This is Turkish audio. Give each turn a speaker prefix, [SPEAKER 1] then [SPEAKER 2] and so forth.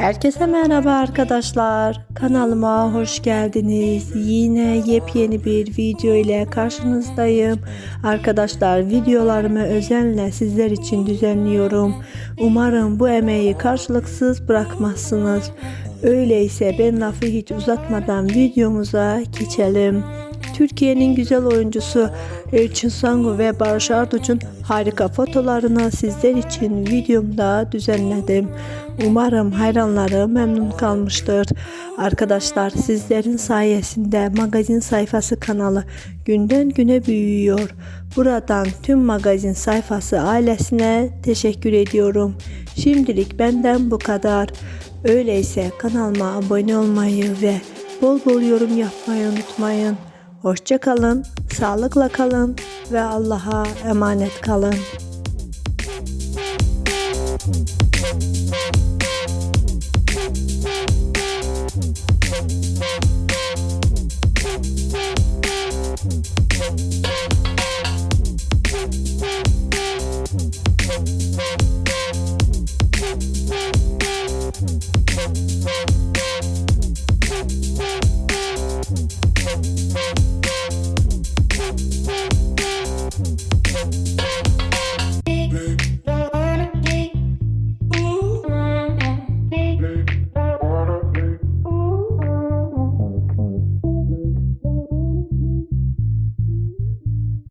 [SPEAKER 1] Herkese merhaba arkadaşlar. Kanalıma hoş geldiniz. Yine yepyeni bir video ile karşınızdayım. Arkadaşlar videolarımı özenle sizler için düzenliyorum. Umarım bu emeği karşılıksız bırakmazsınız. Öyleyse ben lafı hiç uzatmadan videomuza geçelim. Türkiye'nin güzel oyuncusu Elçin Sangu ve Barış Arduç'un harika fotolarını sizler için videomda düzenledim. Umarım hayranları memnun kalmıştır. Arkadaşlar sizlerin sayesinde magazin sayfası kanalı günden güne büyüyor. Buradan tüm magazin sayfası ailesine teşekkür ediyorum. Şimdilik benden bu kadar. Öyleyse kanalıma abone olmayı ve bol bol yorum yapmayı unutmayın. Hoşça kalın, sağlıkla kalın ve Allah'a emanet kalın. Thank. Bye.